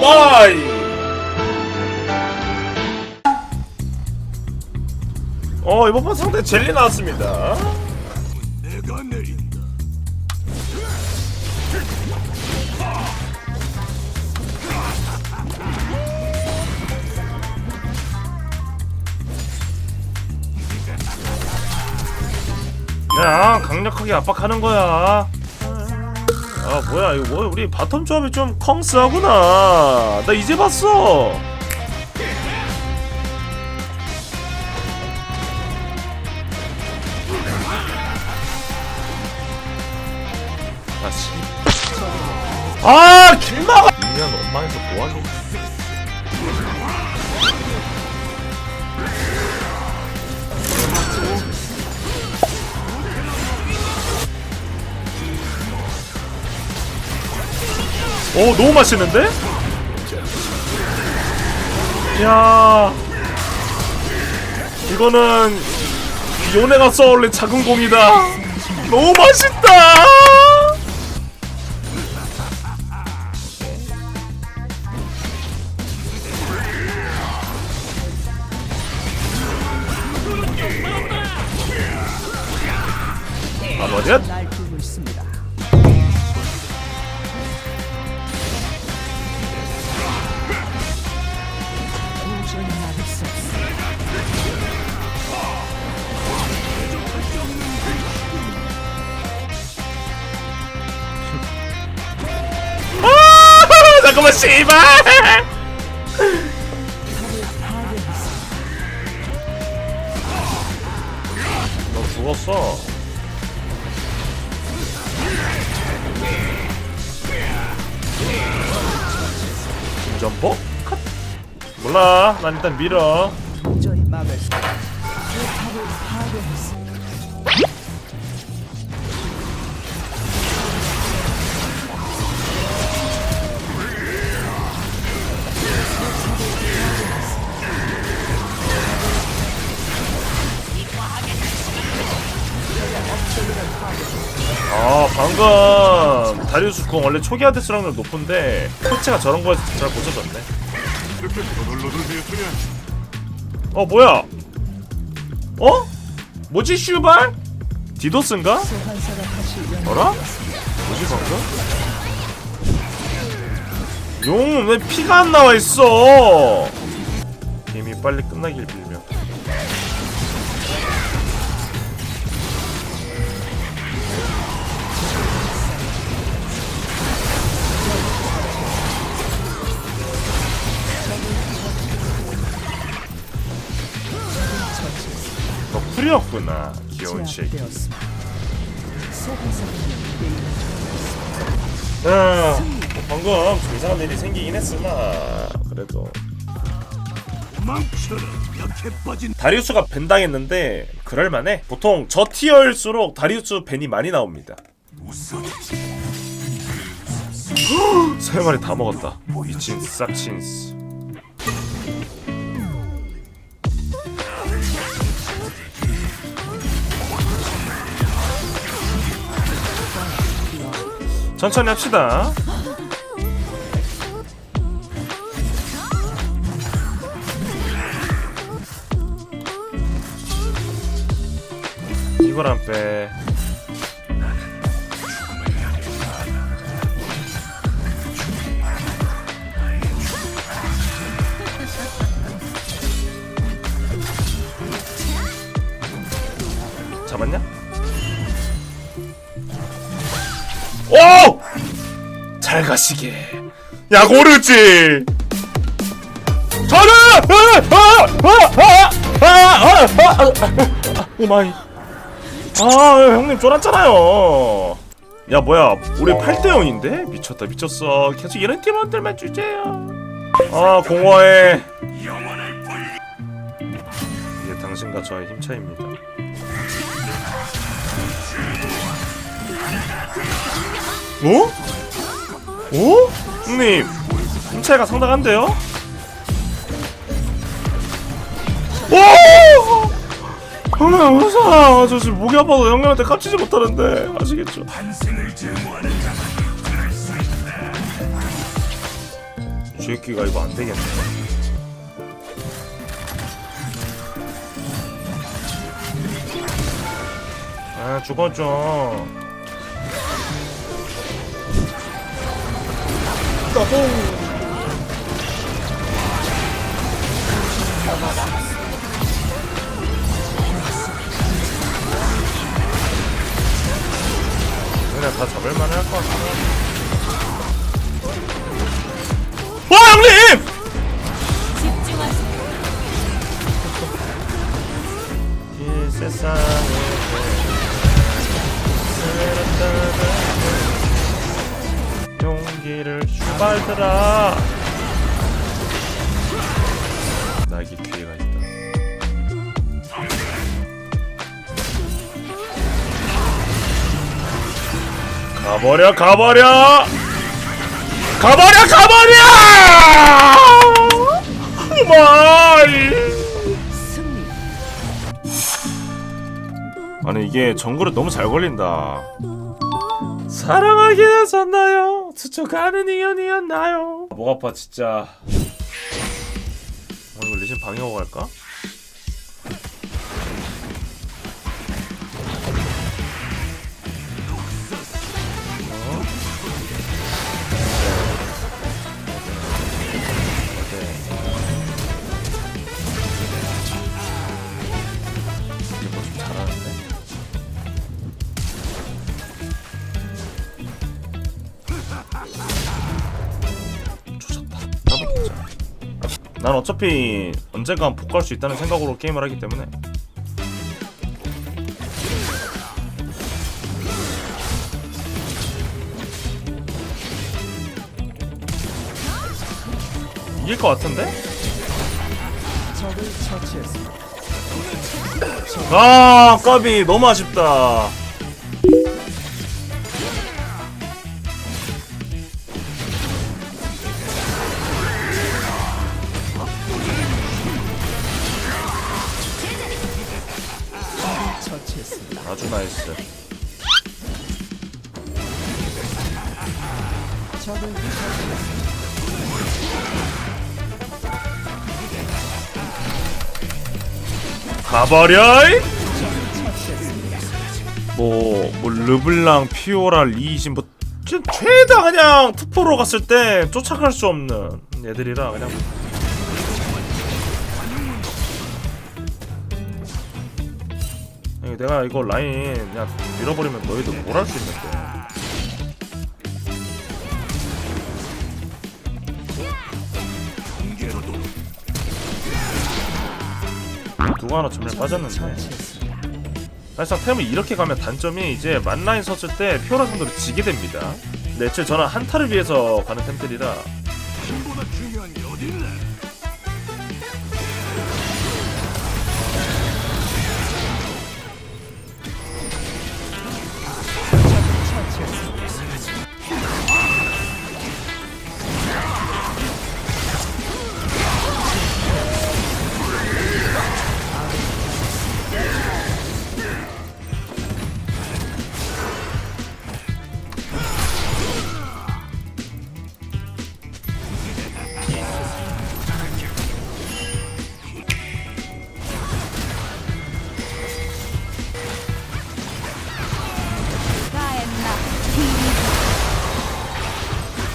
마이 어 이번 판 상대 젤리 나왔습니다 내가 내린다. 그냥 강력하게 압박하는 거야 아 뭐야 이거 뭐 우리 바텀 조합이 좀 컹스하구나. 나 이제 봤어. 아씨. 아 길막아 인연 원망에서 뭐하니 오 너무 맛있는데? 야 이거는 요네가 써올린 작은 공이다 너무 맛있다 아 뭐냐? 아, 잠깐만 씨발 너 죽었어? 김전복? 컷 몰라. 난 일단 밀어 아 방금 다리우스 공 원래 초기화대 수락률 높은데 코치가 저런 거에서 잘못 쳐졌네 이렇게 너덜너덜 되었으면 어 뭐야 어? 뭐지 슈발? 디도스인가? 어라? 뭐지 방금? 용 왜 피가 안 나와 있어? 게임이 빨리 끝나길 빌 쿨이었구나 귀여운 새끼. 아, 뭐 방금 좀 이상한 일이 생기긴 했으나 그래도 다리우스가 밴 당했는데 그럴만해. 보통 저 티어일수록 다리우스 밴이 많이 나옵니다. 세 마리 다 먹었다. 미친 싹친스. 천천히 합시다. 이걸 안 빼. 잡았냐? 오! 잘 가시게. 야 고르지. 저는 오마이. 아 형님 쫄았잖아요. 야 뭐야 우리 8대 0인데 미쳤다 미쳤어 계속 이런 팀원들만 주제요. 아 공허해. 이게 당신과 저의 힘 차이입니다. 어? 어? 형님 힘 차이가 상당한데요? 오! 형님 의사 저 지금 목이 아파서 형님한테 깝치지 못하는데 아시겠죠? 환생을 증오하는 자가 쥐 지우기가 이거 안 되겠네. 아 죽었죠. 그냥 다 잡을만 할것 같아. 와 형님! 이 세상에 용기를 주발들아 나에게 기회가 있다. 가버려 가버려! 가버려 가버려! 마이. 아니 이게 정글에 너무 잘 걸린다 사랑하긴 했었나요? 스쳐가는 인연이었나요? 목 아파 진짜. 어 이거 리신 방해하고 갈까? 난 어차피 언젠간 복구할 수 있다는 생각으로 게임을 하기 때문에. 이길 것 같은데? 아 까비. 너무 아쉽다 아주 나이스 처치했습니다. 뭐, 뭐 르블랑, 피오라, 리신 뭐 진- 최다 그냥 투포로 갔을 때 쫓아갈 수 없는 애들이라 그냥 내가 이거 라인 그냥 밀어버리면 너희들 뭘 할 수 있는데 누가 하나 전멸 빠졌는데. 사실상 템을 이렇게 가면 단점이 이제 만라인 섰을 때 피오라 상대로 지게 됩니다. 근데 애초에 저는 한타를 위해서 가는 템들이라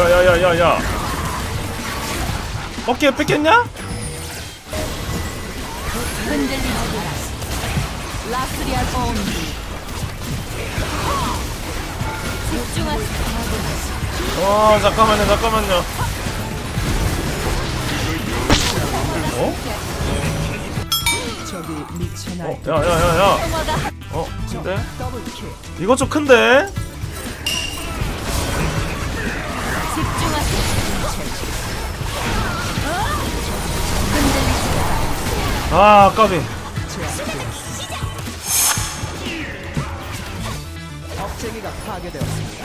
야야야야야 어깨 뺏겼냐? 어 잠깐만요 잠깐만요 어? 어? 야야야야 어? 근데? 이거 좀 큰데? 아 까비 제압되었습니다. 억제기가 파괴되었습니다.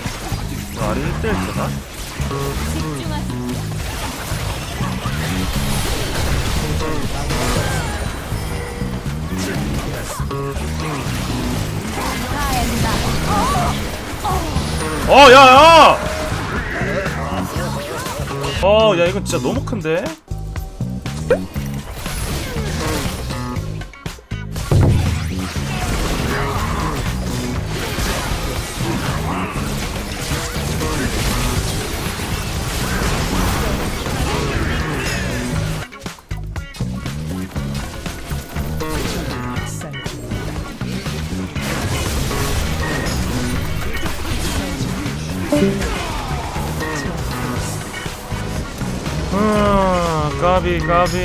아 1대1 되나? 어 야야 어, 야 이건 진짜 너무 큰데? 아, 까비 까비.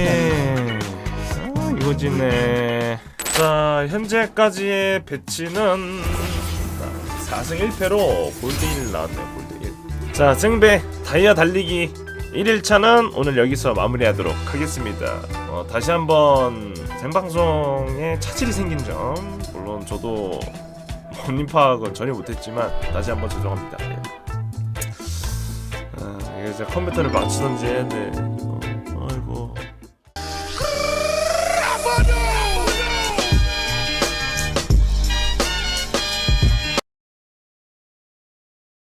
아, 이거 지네. 자, 현재까지의 배치는 4승 1패로 골드 1 나왔네요. 골드 1. 자, 승배 다이아 달리기 1일차는 오늘 여기서 마무리하도록 하겠습니다. 어, 다시 한번 생방송에 차질이 생긴 점 물론 저도 본인 파악은 전혀 못했지만 다시 한번 죄송합니다. 이제 컴퓨터를 맞추던지 해야 돼. 어,